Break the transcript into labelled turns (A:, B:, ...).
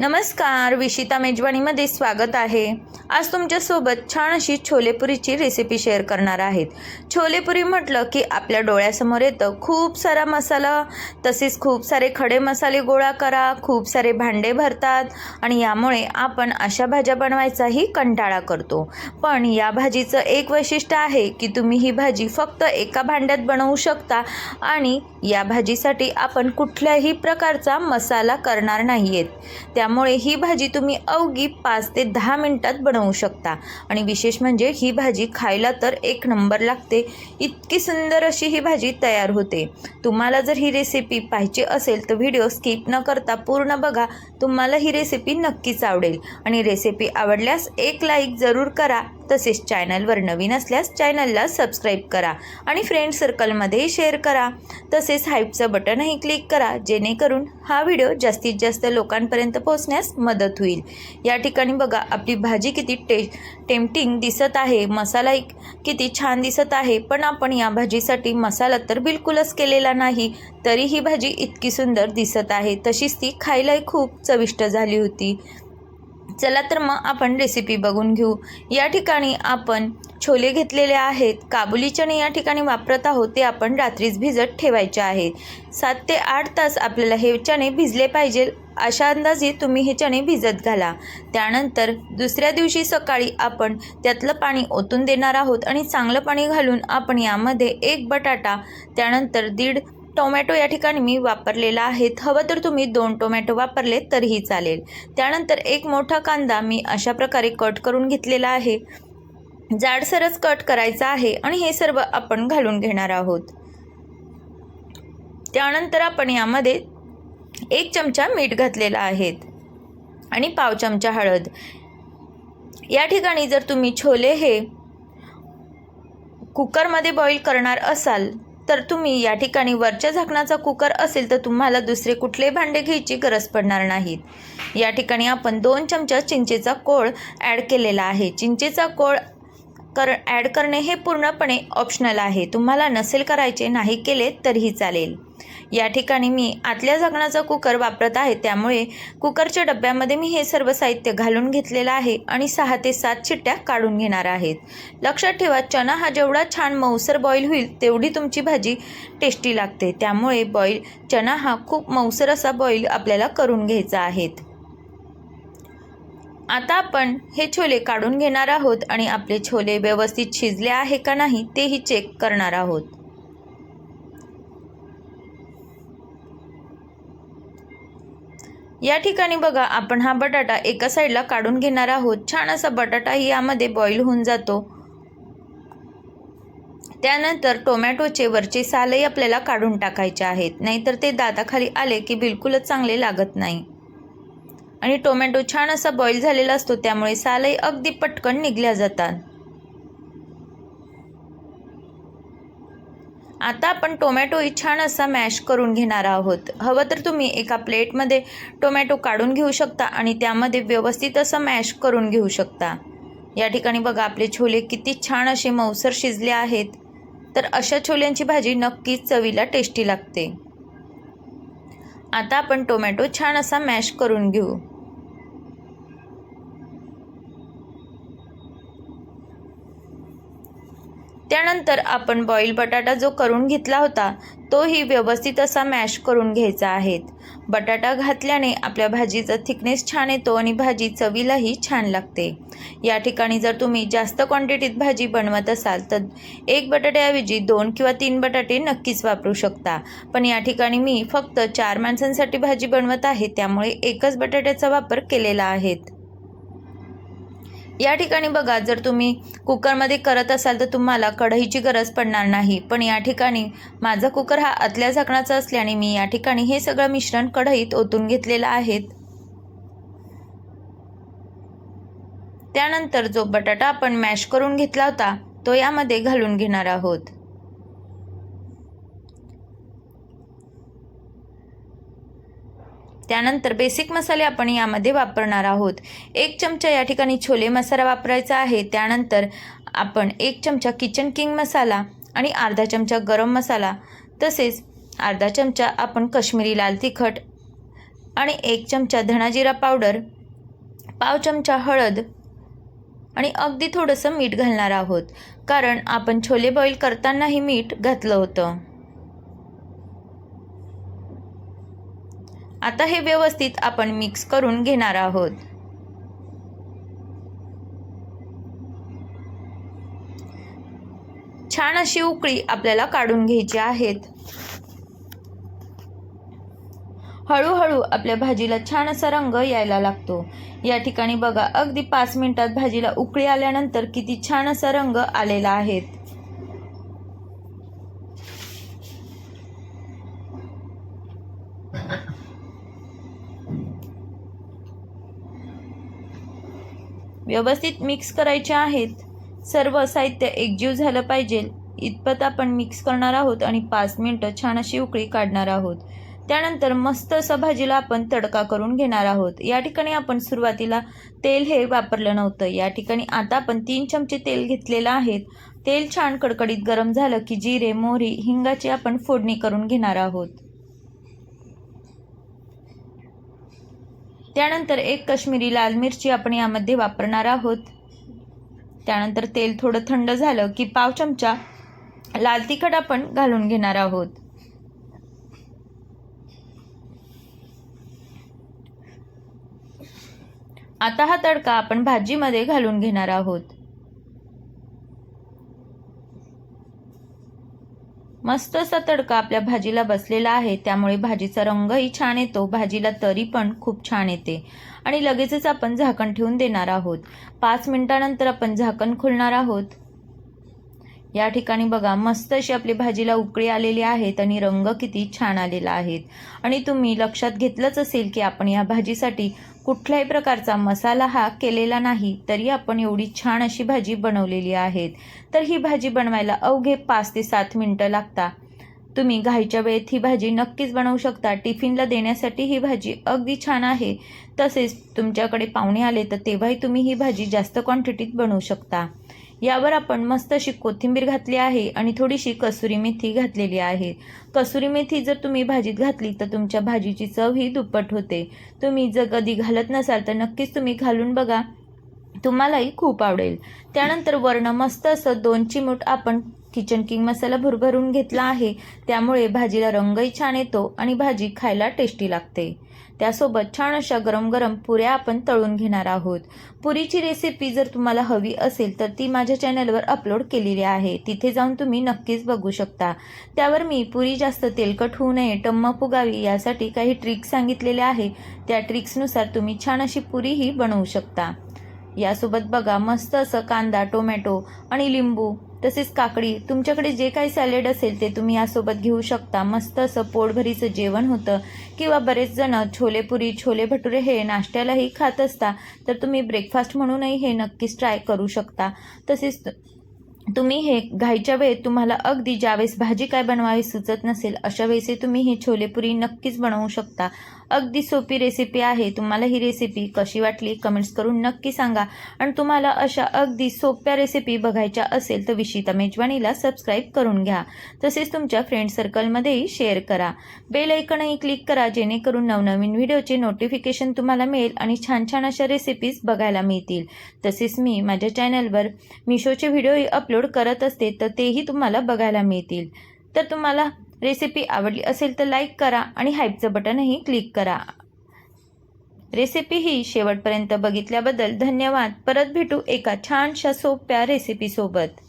A: नमस्कार विशिता मेजवानीमध्ये स्वागत आहे. आज तुमच्यासोबत छान अशी छोलेपुरीची रेसिपी शेअर करणार आहेत. छोलेपुरी म्हटलं की आपल्या डोळ्यासमोर येतं खूप सारा मसाला. तसेच खूप सारे खडे मसाले गोळा करा खूप सारे भांडे भरतात आणि यामुळे आपण अशा भाज्या बनवायचाही कंटाळा करतो. पण या भाजीचं एक वैशिष्ट्य आहे की तुम्ही ही भाजी फक्त एका भांड्यात बनवू शकता आणि या भाजीसाठी आपण कुठल्याही प्रकारचा मसाला करणार नाही आहेत त्या त्यामुळे ही भाजी तुम्ही अवघी पाच ते दहा मिनटात बनवू शकता. आणि विशेष म्हणजे ही भाजी खायला तर एक नंबर लागते. इतकी सुंदर अशी ही भाजी तयार होते. तुम्हाला जर ही रेसिपी पाहिजे असेल तर व्हिडिओ स्किप न करता पूर्ण बघा. तुम्हाला ही रेसिपी नक्कीच आवडेल. आणि रेसिपी आवडल्यास एक लाईक जरूर करा. तसेच चॅनलवर नवीन असल्यास चॅनलला सबस्क्राईब करा आणि फ्रेंड सर्कलमध्येही शेअर करा. तसेच हाईपचं बटनही क्लिक करा जेणेकरून हा व्हिडिओ जास्तीत जास्त लोकांपर्यंत पोहोचण्यास मदत होईल. या ठिकाणी बघा आपली भाजी किती टे टेम्पटिंग दिसत आहे मसाला एक- किती छान दिसत आहे पण आपण या भाजीसाठी मसाला तर बिलकुलच केलेला नाही तरी ही भाजी इतकी सुंदर दिसत आहे. तशीच ती खायलाही खूप चविष्ट झाली होती. चला तर मग आपण रेसिपी बघून घेऊ. या ठिकाणी आपण छोले घेतलेले आहेत. काबुली चणे या ठिकाणी वापरत आहोत. ते आपण रात्रीच भिजत ठेवायचे आहेत. सात ते आठ तास आपल्याला हे चणे भिजले पाहिजे. अशा अंदाजे तुम्ही हे चणे भिजत घाला. त्यानंतर दुसऱ्या दिवशी सकाळी आपण त्यातलं पाणी ओतून देणार आहोत आणि चांगलं पाणी घालून आपण यामध्ये एक बटाटा त्यानंतर दीड टोमॅटो या ठिकाणी मी वापरलेला आहे. हवं तर तुम्ही दोन टोमॅटो वापरले तरीही चालेल. त्यानंतर एक मोठा कांदा मी अशा प्रकारे कट करून घेतलेला आहे. जाडसरच कट करायचा आहे आणि हे सर्व आपण घालून घेणार आहोत. त्यानंतर आपण यामध्ये एक चमचा मीठ घातलेला आहे आणि पाव चमचा हळद. या ठिकाणी जर तुम्ही छोले हे कुकरमध्ये बॉईल करणार असाल तर तुम्ही या ठिकाणी वरच्या झाकणाचा कुकर असेल तर तुम्हाला दुसरे कुठले भांडे घ्यायची गरज पडणार नाहीत. या ठिकाणी आपण दोन चमचा चिंचेचा कोळ ॲड केलेला आहे. चिंचेचा कोळ कर ॲड करणे हे पूर्णपणे ऑप्शनल आहे. तुम्हाला नसेल करायचे नाही केले तरीही चालेल. या ठिकाणी मी आतल्या झाकणाचा कुकर वापरत आहे. त्यामुळे कुकरच्या डब्यामध्ये मी हे सर्व साहित्य घालून घेतलेलं आहे आणि सहा ते सात चिट्ट्या काढून घेणार आहेत. लक्षात ठेवा चणा हा जेवढा छान मऊसर बॉईल होईल तेवढी तुमची भाजी टेस्टी लागते. त्यामुळे बॉईल चणा हा खूप मऊसर असा बॉईल आपल्याला करून घ्यायचा आहेत आता आपण हे छोले काढून घेणार आहोत आणि आपले छोले व्यवस्थित शिजले आहे का नाही तेही चेक करणार आहोत. या ठिकाणी बघा आपण हा बटाटा एका साईडला काढून घेणार आहोत. छान असा बटाटाही यामध्ये बॉईल होऊन जातो. त्यानंतर टोमॅटोचे वरचे सालही आपल्याला काढून टाकायचे आहेत. नाहीतर ते दाताखाली आले की बिलकुलच चांगले लागत नाही. आणि टोमॅटो छान असा बॉईल झालेला असतो त्यामुळे सालही अगदी पटकन निघल्या जातात. आता आपण टोमॅटोही छान असा मॅश करून घेणार आहोत. हवं तर तुम्ही एका प्लेटमध्ये टोमॅटो काढून घेऊ शकता आणि त्यामध्ये व्यवस्थित असं मॅश करून घेऊ शकता. या ठिकाणी बघा आपले छोले किती छान असे मऊसर शिजले आहेत. तर अशा छोल्यांची भाजी नक्कीच चवीला टेस्टी लागते. आता आपण टोमॅटो छान असा मॅश करून घेऊ. त्यानंतर आपण बॉईल बटाटा जो करून घेतला होता तोही व्यवस्थित असा मॅश करून घ्यायचा आहे. बटाटा घातल्याने आपल्या भाजीचा थिकनेस छान येतो आणि भाजी चवीलाही छान लागते. या ठिकाणी जर तुम्ही जास्त क्वांटिटीत भाजी बनवत असाल तर एक बटाट्याऐवजी दोन किंवा तीन बटाटे नक्कीच वापरू शकता. पण या ठिकाणी मी फक्त चार माणसांसाठी भाजी बनवत आहे त्यामुळे एकच बटाट्याचा वापर केलेला आहे. या ठिकाणी बघा जर तुम्ही कुकरमध्ये करत असाल तर तुम्हाला कढईची गरज पडणार नाही. पण या ठिकाणी माझा कुकर हा आतल्या झाकणाचा असल्याने मी या ठिकाणी हे सगळं मिश्रण कढईत ओतून घेतलेलं आहे. त्यानंतर जो बटाटा आपण मॅश करून घेतला होता तो यामध्ये घालून घेणार आहोत. त्यानंतर बेसिक मसाले आपण यामध्ये वापरणार आहोत. एक चमचा या ठिकाणी छोले मसाला वापरायचा आहे. त्यानंतर आपण एक चमचा किचन किंग मसाला आणि अर्धा चमचा गरम मसाला तसेच अर्धा चमचा आपण कश्मीरी लाल तिखट आणि एक चमचा धणाजिरा पावडर पाव चमचा हळद आणि अगदी थोडंसं मीठ घालणार आहोत. कारण आपण छोले बॉईल करतानाही मीठ घातलं होतं. आता हे व्यवस्थित आपण मिक्स करून घेणार आहोत. छान अशी उकळी आपल्याला काढून घ्यायची आहेत. हळूहळू आपल्या भाजीला छान असा रंग यायला लागतो. या ठिकाणी बघा अगदी पाच मिनिटात भाजीला उकळी आल्यानंतर किती छान असा रंग आलेला आहे. व्यवस्थित मिक्स करायचे आहेत. सर्व साहित्य एकजीव झालं पाहिजे. इतपत आपण मिक्स करणार आहोत आणि पाच मिनटं छान अशी उकळी काढणार आहोत. त्यानंतर मस्त असं भाजीला आपण तडका करून घेणार आहोत. या ठिकाणी आपण सुरुवातीला तेल हे वापरलं नव्हतं. या ठिकाणी आता आपण तीन चमचे तेल घेतलेलं आहेत तेल छान कडकडीत गरम झालं की जिरे मोहरी हिंगाची आपण फोडणी करून घेणार आहोत. त्यानंतर एक काश्मीरी लाल मिरची आपण यामध्ये वापरणार आहोत. त्यानंतर तेल थोडं थंड झालं की पाव चमचा लाल तिखट आपण घालून घेणार आहोत. आता हा तडका आपण भाजीमध्ये घालून घेणार आहोत. मस्त असा तडका आपल्या भाजीला बसलेला आहे. त्यामुळे भाजीचा रंगही छान येतो. भाजीला तरी पण खूप छान येते. आणि लगेचच आपण झाकण ठेवून देणार आहोत. पाच मिनिटानंतर आपण झाकण खोलणार आहोत. या ठिकाणी बघा मस्त अशी आपली भाजीला उकळी आलेली आहेत आणि रंग किती छान आलेला आहे. आणि तुम्ही लक्षात घेतलंच असेल की आपण या भाजीसाठी कुठल्याही प्रकारचा मसाला हा केलेला नाही तरी आपण एवढी छान अशी भाजी बनवलेली आहे. तर ही भाजी बनवायला अवघे पाच ते सात मिनटं लागता तुम्ही घाईच्या वेळेत ही भाजी नक्कीच बनवू शकता. टिफिनला देण्यासाठी ही भाजी अगदी छान आहे. तसेच तुमच्याकडे पाहुणे आले तर तेव्हाही तुम्ही ही भाजी जास्त क्वांटिटीत बनवू शकता. यावर आपण मस्त अशी कोथिंबीर घातली आहे आणि थोडीशी कसुरी मेथी घातलेली आहे. कसुरी मेथी जर तुम्ही भाजीत घातली तर तुमच्या भाजीची चव ही दुप्पट होते. तुम्ही जर कधी घालत नसाल तर नक्कीच तुम्ही घालून बघा. तुम्हालाही खूप आवडेल. त्यानंतर वर्ण मस्त असं दोन चिमूट आपण किचन किंग मसाला भरभरून घेतला आहे. त्यामुळे भाजीला रंगही छान येतो आणि भाजी खायला टेस्टी लागते. त्यासोबत छान अशा गरम गरम पुऱ्या आपण तळून घेणार आहोत. पुरीची रेसिपी जर तुम्हाला हवी असेल तर ती माझ्या चॅनलवर अपलोड केलेली आहे. तिथे जाऊन तुम्ही नक्कीच बघू शकता. त्यावर मी पुरी जास्त तेलकट होऊ नये टम्म फुगावी यासाठी काही ट्रिक्स सांगितलेल्या आहे त्या ट्रिक्सनुसार तुम्ही छान अशी पुरीही बनवू शकता. यासोबत बघा मस्त असं कांदा टोमॅटो आणि लिंबू तसेच काकडी. तुमच्याकडे जे काही सॅलेड असेल ते तुम्ही यासोबत घेऊ शकता. मस्त असं पोटभरीचं जेवण होतं. किंवा बरेच जण छोलेपुरी छोले भटुरे हे नाश्त्यालाही खात असता तर तुम्ही ब्रेकफास्ट म्हणूनही हे नक्कीच ट्राय करू शकता. तसेच तुम्ही हे घाईच्या वेळेत तुम्हाला अगदी ज्यावेळेस भाजी काय बनवावी सुचत नसेल अशा वेळेस तुम्ही हे छोलेपुरी नक्कीच बनवू शकता. अगदी सोपी रेसिपी आहे. तुम्हाला ही रेसिपी कशी वाटली कमेंट्स करून नक्की सांगा. आणि तुम्हाला अशा अगदी सोप्या रेसिपी बघायच्या असेल तर विशिता मेजवानीला सबस्क्राईब करून घ्या. तसेच तुमच्या फ्रेंड सर्कलमध्येही शेअर करा. बेल ऐकणही क्लिक करा जेणेकरून नवनवीन व्हिडिओचे नोटिफिकेशन तुम्हाला मिळेल आणि छान छान अशा रेसिपीज बघायला मिळतील. तसेच मी माझ्या चॅनलवर मिशोचे व्हिडिओही अपलोड करत असते तर तेही तुम्हाला बघायला मिळतील. तर तुम्हाला रेसिपी आवडली असेल तर लाईक करा आणि हाईपचं बटनही क्लिक करा. रेसिपी ही शेवटपर्यंत बघितल्याबद्दल धन्यवाद. परत भेटू एका छानशा सोप्या रेसिपीसोबत.